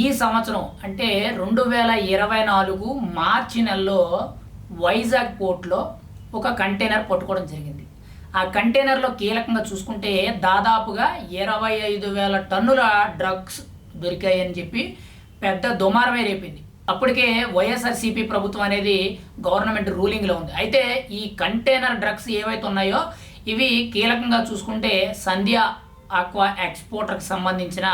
ఈ సంవత్సరం అంటే రెండు వేల ఇరవై నాలుగు మార్చి నెలలో వైజాగ్ పోర్ట్లో ఒక కంటైనర్ పట్టుకోవడం జరిగింది. ఆ కంటైనర్లో కీలకంగా చూసుకుంటే దాదాపుగా ఇరవై ఐదు వేల టన్నుల డ్రగ్స్ దొరికాయని చెప్పి పెద్ద దుమారమే రేపింది. అప్పటికే వైఎస్ఆర్సీపీ ప్రభుత్వం అనేది గవర్నమెంట్ రూలింగ్లో ఉంది. అయితే ఈ కంటైనర్ డ్రగ్స్ ఏవైతే ఉన్నాయో ఇవి కీలకంగా చూసుకుంటే సంధ్య ఆక్వా ఎక్స్పోర్టర్కి సంబంధించిన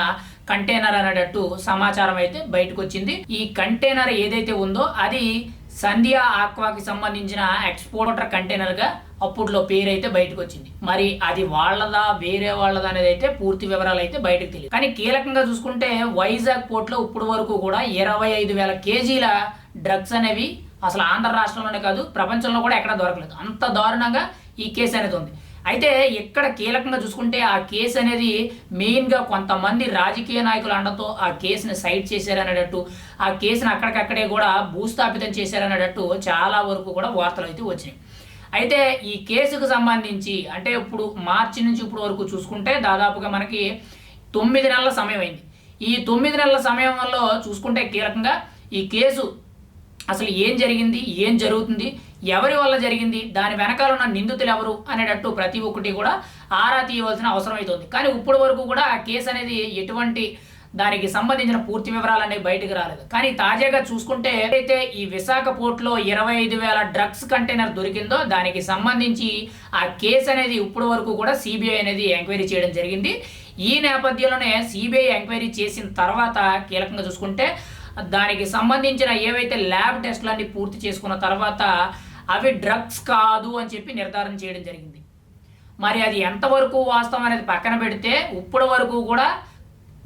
కంటైనర్ అనేటట్టు సమాచారం అయితే బయటకు వచ్చింది ఈ కంటైనర్ ఏదైతే ఉందో అది సంధ్యా ఆక్వాకి సంబంధించిన ఎక్స్పోర్టర్ కంటైనర్గా అప్పట్లో పేరు అయితే బయటకు వచ్చింది మరి అది వాళ్ళదా వేరే వాళ్ళదా అనేది అయితే పూర్తి వివరాలు అయితే బయటకు తెలియదు. కానీ కీలకంగా చూసుకుంటే వైజాగ్ పోర్ట్లో ఇప్పటి వరకు కూడా ఇరవై ఐదు వేల కేజీల డ్రగ్స్ అనేవి అసలు ఆంధ్ర రాష్ట్రంలోనే కాదు ప్రపంచంలో కూడా ఎక్కడ దొరకలేదు. అంత దారుణంగా ఈ కేసు అనేది ఉంది. అయితే ఇక్కడ కీలకంగా చూసుకుంటే ఆ కేసు అనేది మెయిన్గా కొంతమంది రాజకీయ నాయకుల అండతో ఆ కేసుని సైడ్ చేశారనేటట్టు ఆ కేసుని అక్కడికక్కడే కూడా భూస్థాపితం చేశారనేటట్టు చాలా వరకు కూడా వార్తలు అయితే వచ్చినాయి. అయితే ఈ కేసుకు సంబంధించి అంటే ఇప్పుడు మార్చి నుంచి ఇప్పుడు వరకు చూసుకుంటే దాదాపుగా మనకి తొమ్మిది నెలల సమయం అయింది. ఈ తొమ్మిది నెలల సమయంలో చూసుకుంటే కీలకంగా ఈ కేసు అసలు ఏం జరిగింది? ఏం జరుగుతుంది? ఎవరి వల్ల జరిగింది? దాని వెనకాల ఉన్న నిందితులు ఎవరు? అనేటట్టు ప్రతి ఒక్కటి కూడా ఆరా తీయవలసిన అవసరం అవుతుంది కానీ ఇప్పటి వరకు కూడా ఆ కేసు అనేది ఎటువంటి దానికి సంబంధించిన పూర్తి వివరాలు అనేవి బయటకు రాలేదు. కానీ తాజాగా చూసుకుంటే ఏదైతే ఈ విశాఖ పోర్ట్లో ఇరవై ఐదు వేల డ్రగ్స్ కంటైనర్ దొరికిందో దానికి సంబంధించి ఆ కేసు అనేది ఇప్పటి వరకు కూడా సిబిఐ అనేది ఎంక్వైరీ చేయడం జరిగింది. ఈ నేపథ్యంలోనే సిబిఐ ఎంక్వైరీ చేసిన తర్వాత కీలకంగా చూసుకుంటే దానికి సంబంధించిన ఏవైతే ల్యాబ్ టెస్ట్లన్నీ పూర్తి చేసుకున్న తర్వాత అవి డ్రగ్స్ కాదు అని చెప్పి నిర్ధారణ చేయడం జరిగింది. మరి అది ఎంతవరకు వాస్తవం అనేది పక్కన పెడితే ఇప్పటి వరకు కూడా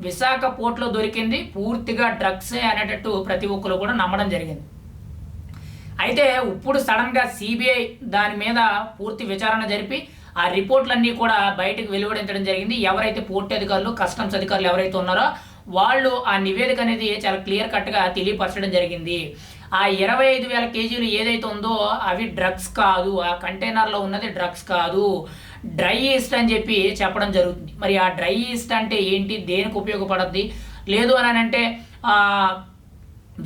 విశాఖ పోర్ట్లో దొరికింది పూర్తిగా డ్రగ్సే అనేటట్టు ప్రతి ఒక్కరు కూడా నమ్మడం జరిగింది. అయితే ఇప్పుడు సడన్గా సిబిఐ దాని మీద పూర్తి విచారణ జరిపి ఆ రిపోర్ట్లన్నీ కూడా బయటకు వెలువడించడం జరిగింది. ఎవరైతే పోర్టు అధికారులు కస్టమ్స్ అధికారులు ఎవరైతే ఉన్నారో వాళ్ళు ఆ నివేదిక అనేది చాలా క్లియర్ కట్గా తెలియపరచడం జరిగింది. ఆ ఇరవై ఐదు వేల కేజీలు ఏదైతే ఉందో అవి డ్రగ్స్ కాదు. ఆ కంటైనర్లో ఉన్నది డ్రగ్స్ కాదు. డ్రై ఈస్ట్ అని చెప్పి చెప్పడం జరుగుతుంది. మరి ఆ డ్రై ఈస్ట్ అంటే ఏంటి? దేనికి ఉపయోగపడద్ది? లేదు అని అంటే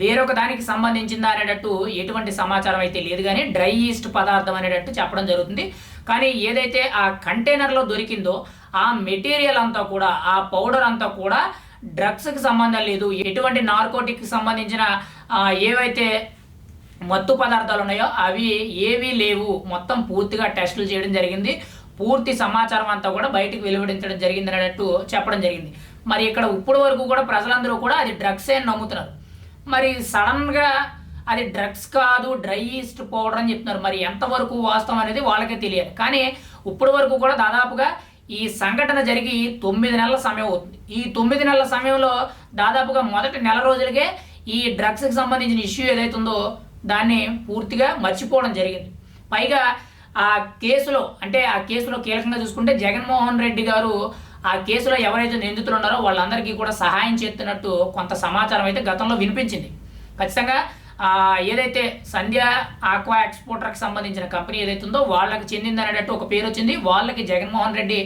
వేరొక దానికి సంబంధించిందా అనేటట్టు ఎటువంటి సమాచారం అయితే లేదు కానీ డ్రై ఈస్ట్ పదార్థం అనేటట్టు చెప్పడం జరుగుతుంది. కానీ ఏదైతే ఆ కంటైనర్లో దొరికిందో ఆ మెటీరియల్ అంతా కూడా ఆ పౌడర్ అంతా కూడా డ్రగ్స్కి సంబంధం లేదు. ఎటువంటి నార్కోటిక్కి సంబంధించిన ఏవైతే మత్తు పదార్థాలు ఉన్నాయో అవి ఏవీ లేవు. మొత్తం పూర్తిగా టెస్టులు చేయడం జరిగింది. పూర్తి సమాచారం అంతా కూడా బయటకు వెలువడించడం జరిగింది అన్నట్టు చెప్పడం జరిగింది. మరి ఇక్కడ ఇప్పుడు వరకు కూడా ప్రజలందరూ కూడా అది డ్రగ్సే అని నమ్ముతున్నారు. మరి సడన్గా అది డ్రగ్స్ కాదు డ్రై ఈస్ట్ పౌడర్ అని చెప్తున్నారు. మరి ఎంతవరకు వాస్తవం అనేది వాళ్ళకే తెలియాలి కానీ ఇప్పటి వరకు కూడా దాదాపుగా ఈ సంఘటన జరిగి తొమ్మిది నెలల సమయం అవుతుంది. ఈ తొమ్మిది నెలల సమయంలో దాదాపుగా మొదటి నెల రోజులకే ఈ డ్రగ్స్కి సంబంధించిన ఇష్యూ ఏదైతుందో దాన్ని పూర్తిగా మర్చిపోవడం జరిగింది. పైగా ఆ కేసులో అంటే ఆ కేసులో కీలకంగా చూసుకుంటే జగన్మోహన్ రెడ్డి గారు ఆ కేసులో ఎవరైతే నిందితులు ఉన్నారో వాళ్ళందరికీ కూడా సహాయం చేస్తున్నట్టు కొంత సమాచారం అయితే గతంలో వినిపించింది. ఖచ్చితంగా ఏదైతే సంధ్య ఆక్వా ఎక్స్పోర్టర్కి సంబంధించిన కంపెనీ ఏదైతే ఉందో వాళ్ళకి చెందింది అనేటట్టు ఒక పేరు వచ్చింది. వాళ్ళకి జగన్మోహన్ రెడ్డి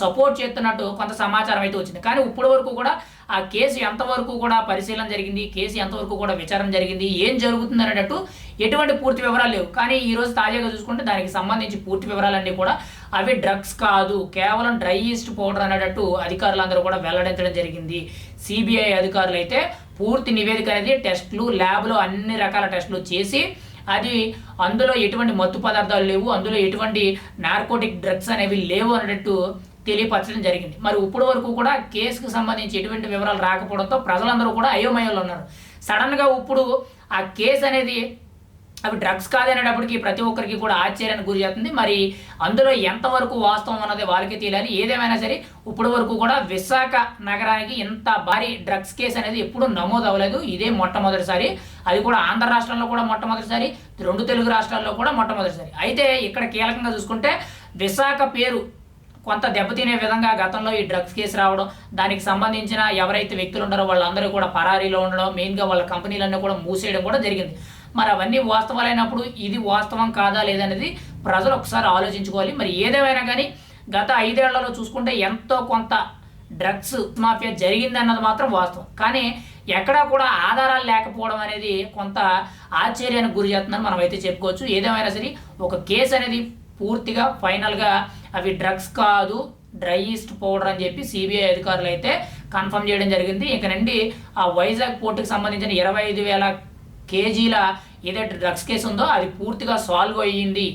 సపోర్ట్ చేస్తున్నట్టు కొంత సమాచారం అయితే వచ్చింది. కానీ ఇప్పటి వరకు కూడా ఆ కేసు ఎంతవరకు కూడా పరిశీలన జరిగింది కేసు ఎంతవరకు కూడా విచారణ జరిగింది ఏం జరుగుతుంది అనేటట్టు ఎటువంటి పూర్తి వివరాలు లేవు. కానీ ఈరోజు తాజాగా చూసుకుంటే దానికి సంబంధించి పూర్తి వివరాలన్నీ కూడా అవి డ్రగ్స్ కాదు కేవలం డ్రై ఈస్ట్ పౌడర్ అనేటట్టు అధికారులందరూ కూడా వెల్లడించడం జరిగింది. సిబిఐ అధికారులు అయితే పూర్తి నివేదిక అనేది టెస్టులు ల్యాబ్లో అన్ని రకాల టెస్టులు చేసి అది అందులో ఎటువంటి మత్తు పదార్థాలు లేవు అందులో ఎటువంటి నార్కోటిక్ డ్రగ్స్ అనేవి లేవు అన్నట్టు తెలియపరచడం జరిగింది. మరి ఇప్పటి వరకు కూడా కేసుకు సంబంధించి ఎటువంటి వివరాలు రాకపోవడంతో ప్రజలందరూ కూడా అయోమయంలో ఉన్నారు. సడన్గా ఇప్పుడు ఆ కేసు అనేది అవి డ్రగ్స్ కాదనేటప్పటికి ప్రతి ఒక్కరికి కూడా ఆశ్చర్యానికి గురి చేస్తుంది. మరి అందులో ఎంతవరకు వాస్తవం అన్నది వాళ్ళకి తెలియాలి. ఏదేమైనా సరే ఇప్పటి వరకు కూడా విశాఖ నగరానికి ఇంత భారీ డ్రగ్స్ కేసు అనేది ఎప్పుడూ నమోదు అవ్వలేదు. ఇదే మొట్టమొదటిసారి. అది కూడా ఆంధ్ర రాష్ట్రంలో కూడా మొట్టమొదటిసారి. రెండు తెలుగు రాష్ట్రాల్లో కూడా మొట్టమొదటిసారి. అయితే ఇక్కడ కీలకంగా చూసుకుంటే విశాఖ పేరు కొంత దెబ్బతినే విధంగా గతంలో ఈ డ్రగ్స్ కేసు రావడం దానికి సంబంధించిన ఎవరైతే వ్యక్తులు ఉన్నారో వాళ్ళందరూ కూడా పరారీలో ఉండడం మెయిన్గా వాళ్ళ కంపెనీలన్నీ కూడా మూసేయడం కూడా జరిగింది. మరి అవన్నీ వాస్తవాలైనప్పుడు ఇది వాస్తవం కాదా లేదనేది ప్రజలు ఒకసారి ఆలోచించుకోవాలి. మరి ఏదేమైనా కానీ గత ఐదేళ్ళలో చూసుకుంటే ఎంతో కొంత డ్రగ్స్ మాఫియా జరిగింది అన్నది మాత్రం వాస్తవం. కానీ ఎక్కడా కూడా ఆధారాలు లేకపోవడం అనేది కొంత ఆశ్చర్యానికి గురి చేస్తుందని మనం అయితే చెప్పుకోవచ్చు. ఏదేమైనా సరే ఒక కేసు అనేది పూర్తిగా ఫైనల్గా అవి డ్రగ్స్ కాదు డ్రై ఈస్ట్ పౌడర్ అని చెప్పి సిబిఐ అధికారులు అయితే కన్ఫర్మ్ చేయడం జరిగింది. ఇక నుండి ఆ వైజాగ్ పోర్టుకి సంబంధించిన ఇరవై ఐదు వేల కేజీల ఏదైతే డ్రగ్స్ కేసు ఉందో అది పూర్తిగా సాల్వ్ అయ్యింది.